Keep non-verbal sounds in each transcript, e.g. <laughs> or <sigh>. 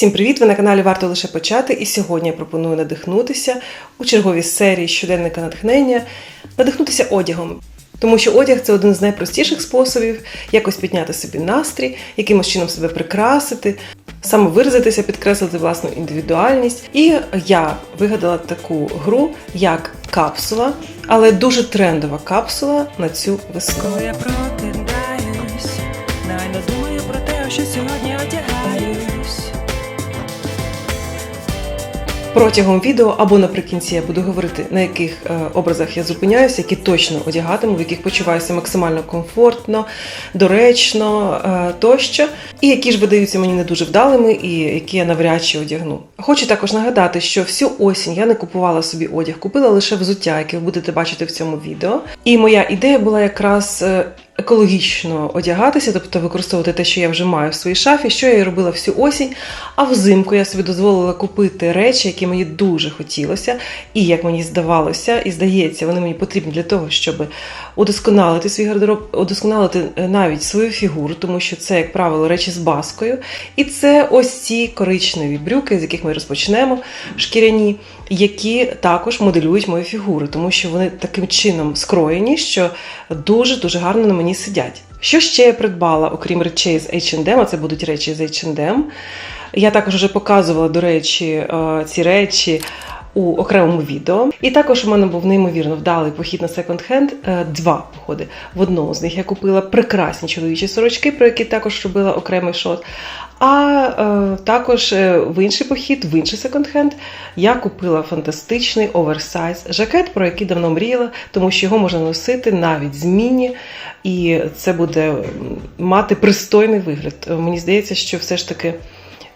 Всім привіт! Ви на каналі Варто лише почати. І сьогодні я пропоную надихнутися у черговій серії щоденника натхнення, надихнутися одягом. Тому що одяг це один з найпростіших способів якось підняти собі настрій, якимось чином себе прикрасити, самовиразитися, підкреслити власну індивідуальність. І я вигадала таку гру, як капсула, але дуже трендова капсула на цю весну. Я прокидаюсь, про те, що сьогодні Протягом відео або наприкінці я буду говорити, на яких е, образах я зупиняюся, які точно одягатиму, в яких почуваюся максимально комфортно, доречно е, тощо, і які ж видаються мені не дуже вдалими, і які я навряд чи одягну. Хочу також нагадати, що всю осінь я не купувала собі одяг, купила лише взуття, яке ви будете бачити в цьому відео. І моя ідея була якраз. Екологічно одягатися, тобто використовувати те, що я вже маю в своїй шафі, що я і робила всю осінь. А взимку я собі дозволила купити речі, які мені дуже хотілося, і як мені здавалося, і здається, вони мені потрібні для того, щоб удосконалити свій гардероб, удосконалити е, навіть свою фігуру, тому що це, як правило, речі з баскою. І це ось ці коричневі брюки, з яких ми розпочнемо, шкіряні, які також моделюють мою фігуру, тому що вони таким чином скроєні, що дуже дуже гарно на мені сидять. Що ще я придбала, окрім речей з H&M, а це будуть речі з H&M. Я також вже показувала, до речі, е, ці речі у окремому відео. І також у мене був неймовірно вдалий похід на секонд-хенд. Два походи. В одному з них я купила прекрасні чоловічі сорочки, про які також робила окремий шот. А е, також е, в інший похід, в інший секонд-хенд, я купила фантастичний оверсайз жакет, про який давно мріяла, тому що його можна носити навіть зміні, і це буде мати пристойний вигляд. Мені здається, що все ж таки.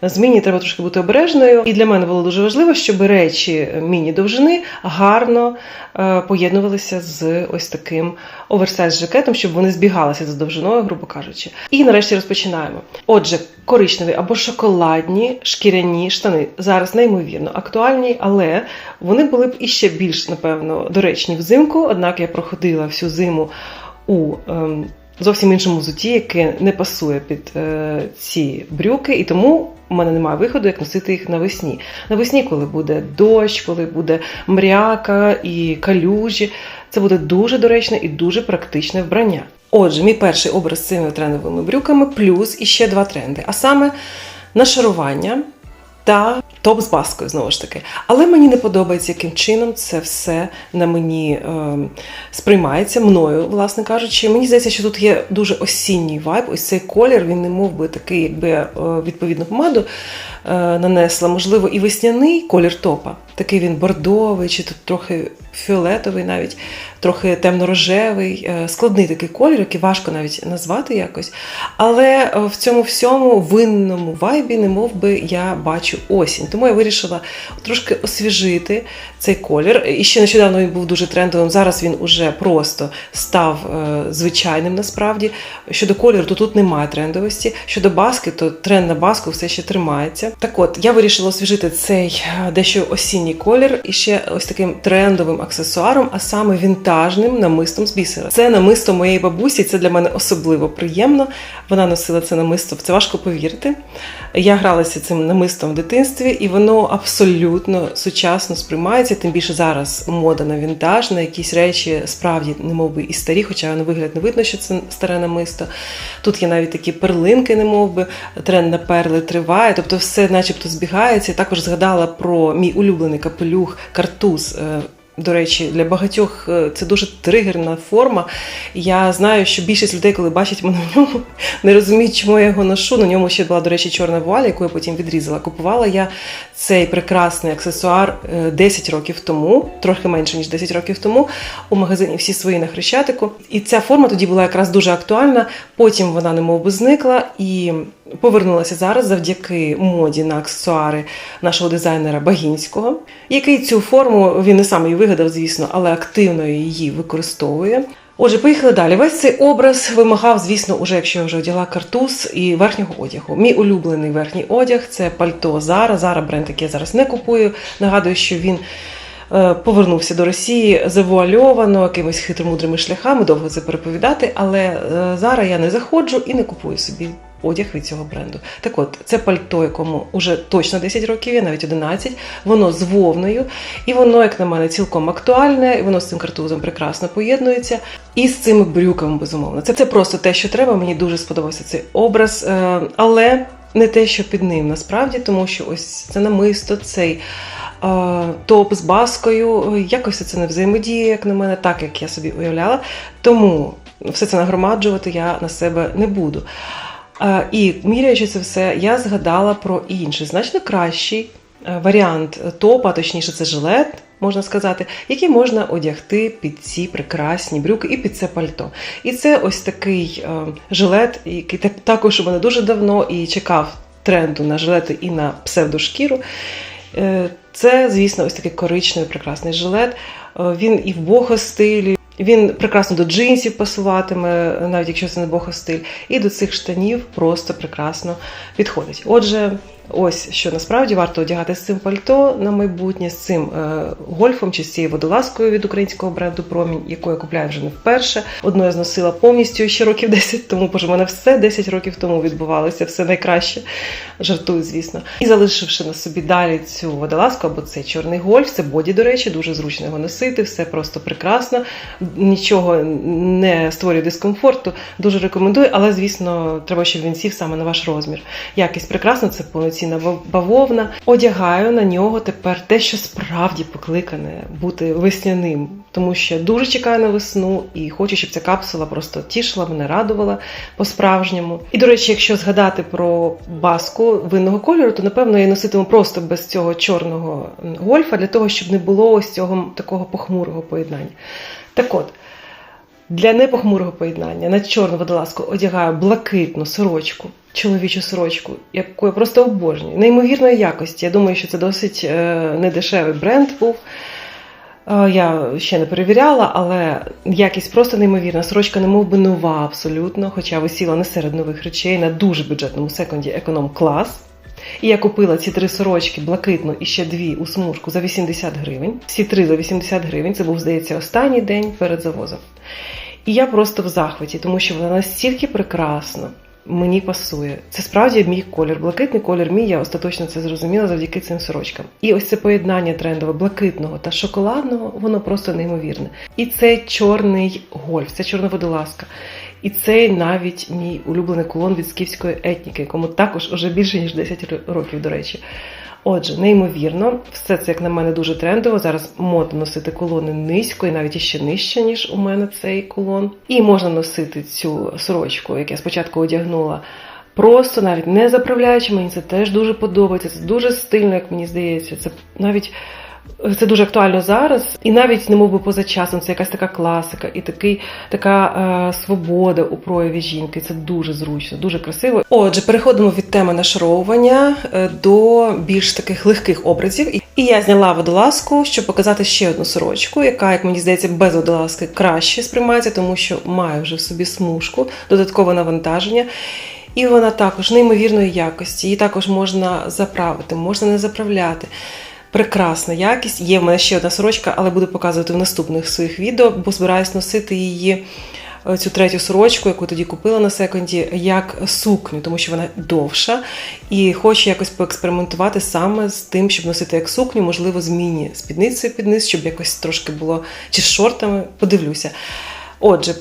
Зміні треба трошки бути обережною, і для мене було дуже важливо, щоб речі міні-довжини гарно е, поєднувалися з ось таким оверсайз-жакетом, щоб вони збігалися за довжиною, грубо кажучи. І нарешті розпочинаємо. Отже, коричневі або шоколадні шкіряні штани зараз неймовірно актуальні, але вони були б іще більш, напевно, доречні взимку. Однак я проходила всю зиму у. Зовсім іншому взутті, яке не пасує під е, ці брюки, і тому у мене немає виходу, як носити їх навесні. Навесні, коли буде дощ, коли буде мряка і калюжі, це буде дуже доречне і дуже практичне вбрання. Отже, мій перший образ з цими трендовими брюками, плюс іще два тренди. А саме нашарування та топ з баскою, знову ж таки. Але мені не подобається, яким чином це все на мені е, сприймається мною, власне кажучи. Мені здається, що тут є дуже осінній вайб. Ось цей колір, він не мов би такий, якби е, відповідну помаду е, нанесла, можливо, і весняний колір топа. Такий він бордовий, чи тут трохи фіолетовий, навіть трохи темно-рожевий, е, складний такий колір, який важко навіть назвати якось. Але е, в цьому всьому винному вайбі, не мов би я бачу осінь. Тому я вирішила трошки освіжити цей колір. І ще нещодавно він був дуже трендовим. Зараз він уже просто став е, звичайним насправді. Щодо кольору, то тут немає трендовості. Щодо баски, то тренд на баску все ще тримається. Так от, я вирішила освіжити цей е, дещо осінній колір і ще ось таким трендовим аксесуаром, а саме вінтажним намистом з бісера. Це намисто моєї бабусі, це для мене особливо приємно. Вона носила це намисто, це важко повірити. Я гралася цим намистом в дитинстві, і воно абсолютно сучасно сприймається. Тим більше зараз мода на вінтаж, на якісь речі справді немов би і старі, хоча на вигляд не видно, що це старе намисто. Тут є навіть такі перлинки, немов би, тренд на перли триває, тобто все начебто збігається. Я також згадала про мій улюблений капелюх картуз. Е, До речі, для багатьох е, це дуже тригерна форма. Я знаю, що більшість людей, коли бачать мене в ньому, не розуміють, чому я його ношу. На ньому ще була, до речі, чорна вуаля, яку я потім відрізала. Купувала я цей прекрасний аксесуар е, 10 років тому, трохи менше ніж 10 років тому, у магазині всі свої на Хрещатику. І ця форма тоді була якраз дуже актуальна. Потім вона немов би зникла і повернулася зараз завдяки моді на аксесуари нашого дизайнера Багінського, який цю форму він не сам її вигадав, звісно, але активно її використовує. Отже, поїхали далі. Весь цей образ вимагав, звісно, уже якщо я вже одягла картуз і верхнього одягу. Мій улюблений верхній одяг це пальто Zara. Zara бренд, який я зараз не купую. Нагадую, що він е, повернувся до Росії завуальовано якимись хитромудрими шляхами, довго це переповідати, але е, зараз я не заходжу і не купую собі одяг від цього бренду. Так от, це пальто, якому вже точно 10 років, є, навіть 11, воно з вовною, і воно, як на мене, цілком актуальне, і воно з цим картузом прекрасно поєднується. І з цими брюками, безумовно. Це, це просто те, що треба. Мені дуже сподобався цей образ, е, але не те, що під ним насправді, тому що ось це намисто, цей е, топ з баскою, е, якось це не взаємодіє, як на мене, так як я собі уявляла. Тому все це нагромаджувати я на себе не буду. Е, І міряючи це все, я згадала про інший, значно кращий е, варіант топа, точніше, це жилет, можна сказати, який можна одягти під ці прекрасні брюки і під це пальто. І це ось такий е, жилет, який також у мене дуже давно і чекав тренду на жилети і на псевдошкіру. Це, звісно, ось такий коричневий прекрасний жилет. Він і в бохо стилі. Він прекрасно до джинсів пасуватиме, навіть якщо це не бохостиль, і до цих штанів просто прекрасно підходить. Отже, ось що насправді варто одягати з цим пальто на майбутнє, з цим е, гольфом чи з цією водолазкою від українського бренду Промінь, яку я купляю вже не вперше. Одну я зносила повністю ще років <laughs> 10 тому, боже, в мене все 10 років тому відбувалося, все найкраще. Жартую, звісно. І залишивши на собі далі цю водолазку або цей чорний гольф, це боді, до речі, дуже зручно його носити, все просто прекрасно, нічого не створює дискомфорту. Дуже рекомендую, але звісно, треба, щоб він сів саме на ваш розмір. Якість прекрасна, це повноцінна бавовна. Одягаю на нього тепер те, що справді покликане бути весняним, тому що дуже чекаю на весну і хочу, щоб ця капсула просто тішила мене, радувала по-справжньому. І до речі, якщо згадати про баску винного кольору, то напевно я носитиму просто без цього чорного гольфа для того, щоб не було ось цього такого похмурого поєднання. Так от. Для непохмурого поєднання на чорну водолазку одягаю блакитну сорочку, чоловічу сорочку, яку я просто обожнюю. Неймовірної якості. Я думаю, що це досить е, недешевий бренд був. Е, Я ще не перевіряла, але якість просто неймовірна. Сорочка не мов би нова абсолютно, хоча висіла не серед нових речей на дуже бюджетному секонді економ клас. І я купила ці три сорочки блакитну і ще дві у смужку за 80 гривень. Всі три за 80 гривень. Це був, здається, останній день перед завозом. І я просто в захваті, тому що вона настільки прекрасна. Мені пасує. Це справді мій колір. Блакитний колір мій, я остаточно це зрозуміла завдяки цим сорочкам. І ось це поєднання трендове блакитного та шоколадного, воно просто неймовірне. І цей чорний гольф, це чорна водолазка. І цей навіть мій улюблений кулон від скіфської етніки, якому також уже більше ніж 10 років, до речі. Отже, неймовірно, все це, як на мене, дуже трендово. Зараз модно носити колони низько і навіть іще нижче, ніж у мене цей колон. І можна носити цю сорочку, як я спочатку одягнула. Просто навіть не заправляючи, мені це теж дуже подобається. Це дуже стильно, як мені здається. Це навіть це дуже актуально зараз, і навіть не мов би поза часом. Це якась така класика і такий така е, свобода у прояві жінки. Це дуже зручно, дуже красиво. Отже, переходимо від теми нашаровування е, до більш таких легких образів. І- І я зняла водолазку, щоб показати ще одну сорочку, яка, як мені здається, без водолазки краще сприймається, тому що має вже в собі смужку, додаткове навантаження. І вона також неймовірної якості. Її також можна заправити, можна не заправляти. Прекрасна якість. Є в мене ще одна сорочка, але буду показувати в наступних своїх відео, бо збираюсь носити її. е, Цю третю сорочку, яку тоді купила на секонді, як сукню, тому що вона довша, і хочу якось поекспериментувати саме з тим, щоб носити як сукню, можливо, з міні спідницею під низ, щоб якось трошки було чи з шортами. Подивлюся. Отже,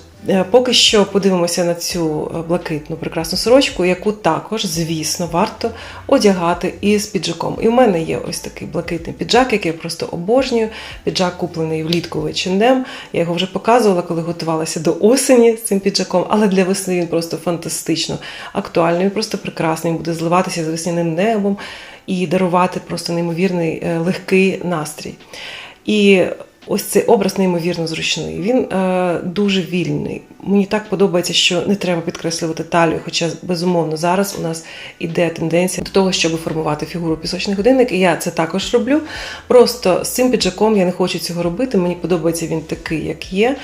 поки що подивимося на цю е, блакитну прекрасну сорочку, яку також, звісно, варто одягати із піджаком. І в мене є ось такий блакитний піджак, який я просто обожнюю. Піджак куплений влітку в. Я його вже показувала, коли готувалася до осені з цим піджаком, але для весни він просто фантастично актуальний, він просто прекрасний. Він буде зливатися з весняним небом і дарувати просто неймовірний е, легкий настрій. І ось цей образ неймовірно зручний. Він е, дуже вільний. Мені так подобається, що не треба підкреслювати талію, хоча безумовно зараз у нас іде тенденція до того, щоб формувати фігуру пісочний годинник, і я це також роблю. Просто з цим піджаком я не хочу цього робити. Мені подобається він такий, як є.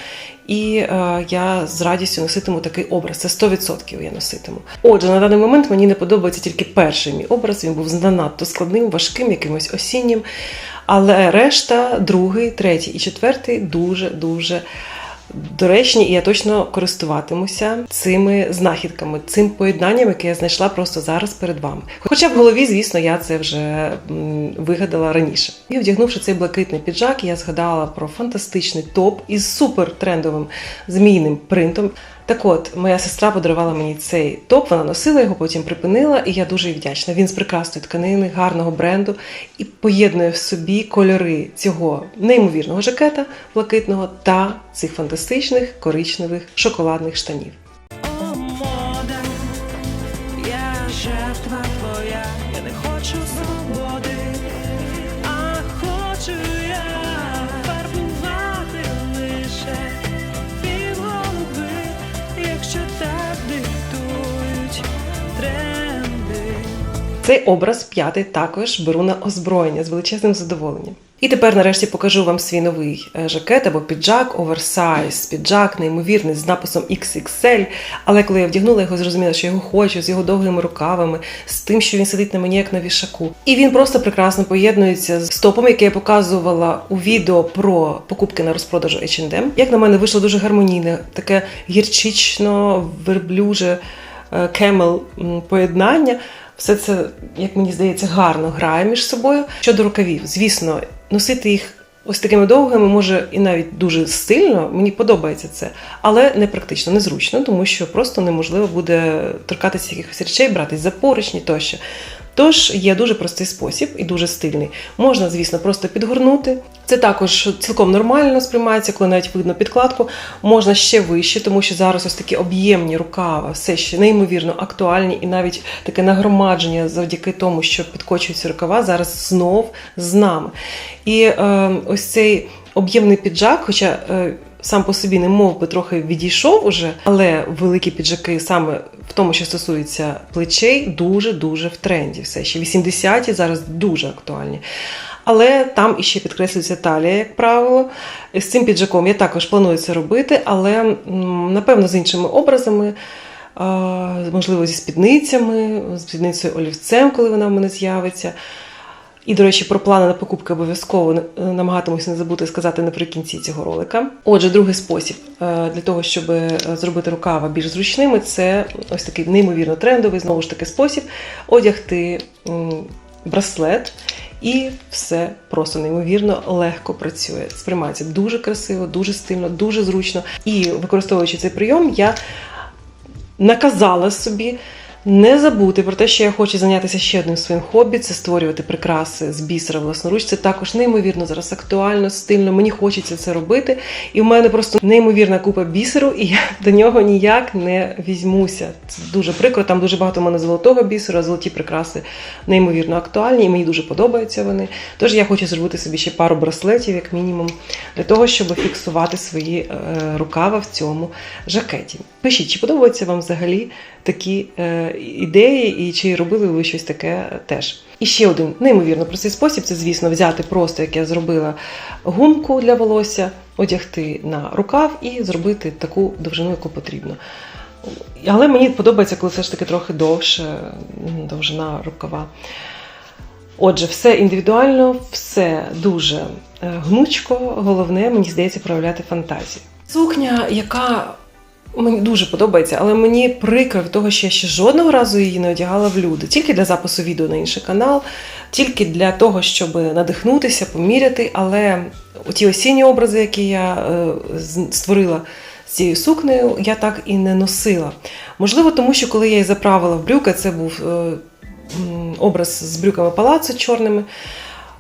І е, я з радістю носитиму такий образ. Це 100% я носитиму. Отже, на даний момент мені не подобається тільки перший мій образ. Він був занадто складним, важким, якимось осіннім. Але решта, другий, третій і четвертий дуже дуже доречні, і я точно користуватимуся цими знахідками, цим поєднанням, яке я знайшла просто зараз перед вами. Хоча в голові, звісно, я це вже вигадала раніше. І вдягнувши цей блакитний піджак, я згадала про фантастичний топ із супер трендовим змійним принтом. Так от, моя сестра подарувала мені цей топ, вона носила його, потім припинила, і я дуже їй вдячна. Він з прекрасної тканини, гарного бренду і поєднує в собі кольори цього неймовірного жакета блакитного та цих фантастичних коричневих шоколадних штанів. Цей образ п'ятий також беру на озброєння з величезним задоволенням. І тепер нарешті покажу вам свій новий е, жакет або піджак, оверсайз, піджак неймовірний з написом XXL. Але коли я вдягнула його, зрозуміла, що його хочу з його довгими рукавами, з тим, що він сидить на мені як на вішаку. І він просто прекрасно поєднується з топом, який я показувала у відео про покупки на розпродажу H&M. Як на мене, вийшло дуже гармонійне, таке гірчично, верблюже, кемел поєднання. Все це, як мені здається, гарно грає між собою. Щодо рукавів, звісно, носити їх ось такими довгими може і навіть дуже стильно. Мені подобається це, але не практично, незручно, тому що просто неможливо буде торкатися якихось речей, братись за поручні тощо. Тож є дуже простий спосіб і дуже стильний. Можна, звісно, просто підгорнути. Це також цілком нормально сприймається, коли навіть видно підкладку. Можна ще вище, тому що зараз ось такі об'ємні рукава, все ще неймовірно актуальні, і навіть таке нагромадження завдяки тому, що підкочуються рукава, зараз знов з нами. І е, ось цей об'ємний піджак, хоча. Сам по собі не мов би трохи відійшов уже, але великі піджаки саме в тому, що стосується плечей, дуже дуже в тренді. Все ще 80-ті зараз дуже актуальні. Але там іще підкреслюється талія, як правило. З цим піджаком я також планую це робити, але напевно з іншими образами. Можливо, зі спідницями, з спідницею олівцем, коли вона в мене з'явиться. І, до речі, про плани на покупки обов'язково е, намагатимуся не забути сказати наприкінці цього ролика. Отже, другий спосіб е, для того, щоб е, зробити рукава більш зручними, це ось такий неймовірно трендовий, знову ж таки, спосіб одягти браслет. І все просто неймовірно легко працює. Сприймається дуже красиво, дуже стильно, дуже зручно. І використовуючи цей прийом, я наказала собі не забути про те, що я хочу зайнятися ще одним своїм хобі це створювати прикраси з бісера власноруч. Це також неймовірно зараз актуально, стильно. Мені хочеться це робити. І в мене просто неймовірна купа бісеру, і я до нього ніяк не візьмуся. Це дуже прикро. Там дуже багато в мене золотого бісеру, а золоті прикраси неймовірно актуальні, і мені дуже подобаються вони. Тож я хочу зробити собі ще пару браслетів, як мінімум, для того, щоб фіксувати свої е, рукава в цьому жакеті. Пишіть, чи подобаються вам взагалі такі е, ідеї, і чи робили ви щось таке теж. І ще один неймовірно простий спосіб це, звісно, взяти просто, як я зробила, гумку для волосся, одягти на рукав і зробити таку довжину, яку потрібно. Але мені подобається, коли все ж таки трохи довше довжина рукава. Отже, все індивідуально, все дуже е, гнучко. Головне, мені здається, проявляти фантазію. Сукня, яка мені дуже подобається, але мені прикро того, що я ще жодного разу її не одягала в люди. Тільки для запису відео на інший канал, тільки для того, щоб надихнутися, поміряти. Але ті осінні образи, які я е, створила з цією сукнею, я так і не носила. Можливо, тому що коли я її заправила в брюки, це був е, образ з брюками палацу чорними.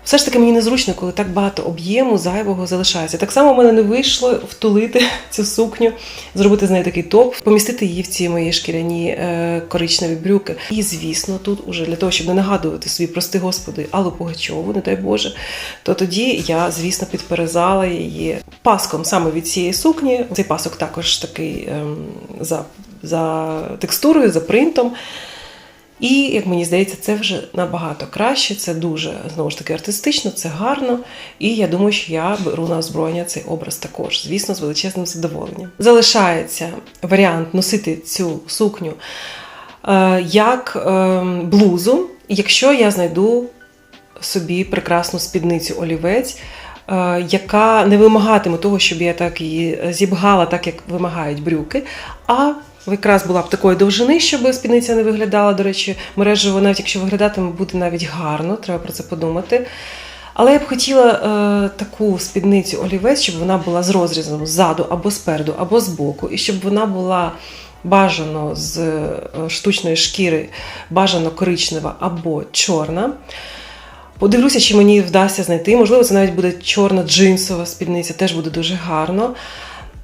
Все ж таки мені незручно, коли так багато об'єму зайвого залишається. Так само в мене не вийшло втулити <laughs> цю сукню, зробити з неї такий топ, помістити її в ці мої шкіряні е, коричневі брюки. І звісно, тут уже для того, щоб не нагадувати собі, прости господи, Аллу Пугачову, не дай Боже, то тоді я, звісно, підперезала її паском саме від цієї сукні. Цей пасок також такий ем, за, за текстурою, за принтом. І, як мені здається, це вже набагато краще, це дуже знову ж таки артистично, це гарно. І я думаю, що я беру на озброєння цей образ також, звісно, з величезним задоволенням. Залишається варіант носити цю сукню е, як е, блузу, якщо я знайду собі прекрасну спідницю олівець. е, яка не вимагатиме того, щоб я так її зібгала, так як вимагають брюки. А якраз була б такої довжини, щоб спідниця не виглядала. До речі, мережево, навіть якщо виглядатиме, буде навіть гарно, треба про це подумати. Але я б хотіла е, таку спідницю олівець, щоб вона була з розрізом ззаду або спереду, або збоку, і щоб вона була бажано з е, штучної шкіри, бажано коричнева або чорна. Подивлюся, чи мені вдасться знайти. Можливо, це навіть буде чорна джинсова спідниця, теж буде дуже гарно.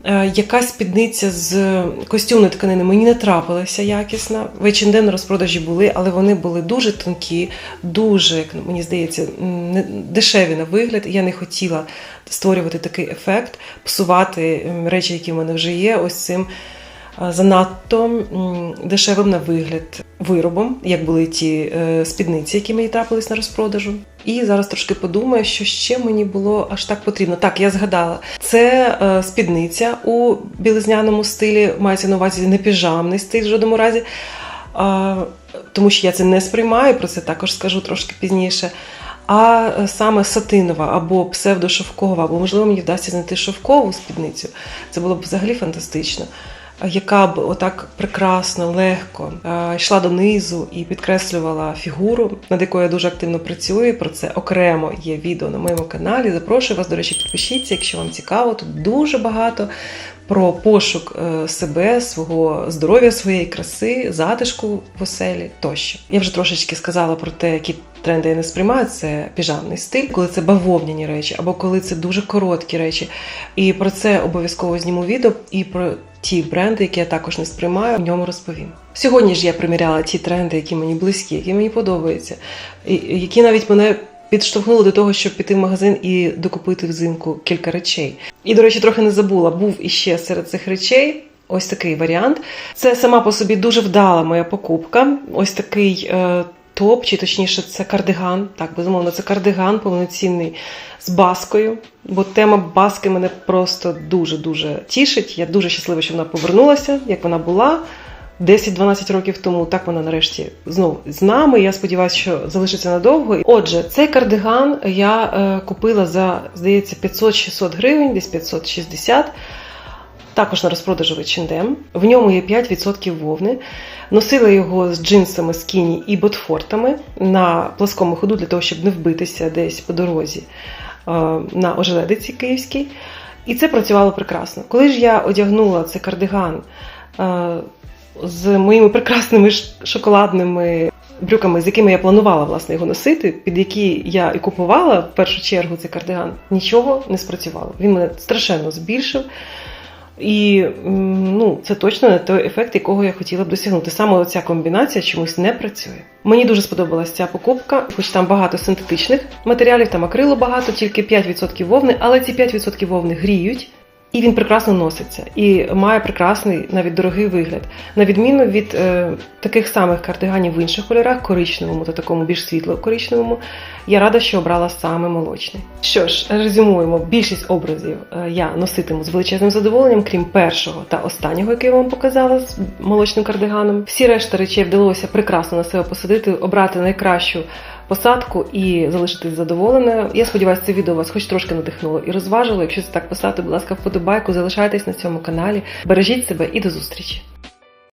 Е, Якась спідниця з костюмної тканини мені не трапилася якісна. H&M на розпродажі були, але вони були дуже тонкі, дуже, як мені здається, дешеві на вигляд. Я не хотіла створювати такий ефект, псувати речі, які в мене вже є, ось цим занадто дешевим на вигляд виробом, як були ті е, спідниці, які мені трапились на розпродажу. І зараз трошки подумаю, що ще мені було аж так потрібно. Так, я згадала, це е, спідниця у білизняному стилі, мається на увазі не піжамний стиль в жодному разі. Тому що я це не сприймаю, про це також скажу трошки пізніше. А е, саме сатинова або псевдошовкова, або можливо мені вдасться знайти шовкову спідницю. Це було б взагалі фантастично. Яка б отак прекрасно, легко е, йшла донизу і підкреслювала фігуру, над якою я дуже активно працюю. Про це окремо є відео на моєму каналі. Запрошую вас, до речі, підпишіться, якщо вам цікаво. Тут дуже багато про пошук е, себе, свого здоров'я, своєї краси, затишку в оселі тощо. Я вже трошечки сказала про те, які тренди я не сприймаю. Це піжамний стиль, коли це бавовняні речі, або коли це дуже короткі речі. І про це обов'язково зніму відео і про. Ті бренди, які я також не сприймаю, в ньому розповім. Сьогодні ж я приміряла ті тренди, які мені близькі, які мені подобаються, які навіть мене підштовхнули до того, щоб піти в магазин і докупити взимку кілька речей. І, до речі, трохи не забула, був іще серед цих речей. Ось такий варіант. Це сама по собі дуже вдала моя покупка. Ось такий е, топ, чи точніше, це кардиган. Так, безумовно, це кардиган повноцінний з баскою. Бо тема баски мене просто дуже-дуже тішить. Я дуже щаслива, що вона повернулася, як вона була. 10-12 років тому так вона нарешті знову з нами. Я сподіваюся, що залишиться надовго. Отже, цей кардиган я е, купила за, здається, 500-600 гривень, десь 560. Також на розпродажу H&M. В ньому є 5% вовни. Носила його з джинсами скіні і ботфортами на пласкому ходу для того, щоб не вбитися десь по дорозі е, на ожеледиці київській. І це працювало прекрасно. Коли ж я одягнула цей кардиган е, з моїми прекрасними шоколадними брюками, з якими я планувала власне його носити, під які я і купувала в першу чергу цей кардиган, нічого не спрацювало. Він мене страшенно збільшив. І ну, це точно не той ефект, якого я хотіла б досягнути. Саме ця комбінація чомусь не працює. Мені дуже сподобалася ця покупка, хоч там багато синтетичних матеріалів, там акрилу багато, тільки 5% вовни, але ці 5% вовни гріють. І він прекрасно носиться і має прекрасний, навіть дорогий вигляд. На відміну від е, таких самих кардиганів в інших кольорах, коричневому та такому більш світло-коричневому, я рада, що обрала саме молочний. Що ж, резюмуємо, більшість образів е, я носитиму з величезним задоволенням, крім першого та останнього, який я вам показала з молочним кардиганом. Всі решта речей вдалося прекрасно на себе посадити, обрати найкращу посадку і залишитись задоволеною. Я сподіваюся, це відео вас хоч трошки надихнуло і розважило. Якщо це так писати, будь ласка, вподобайку, залишайтесь на цьому каналі. Бережіть себе і до зустрічі!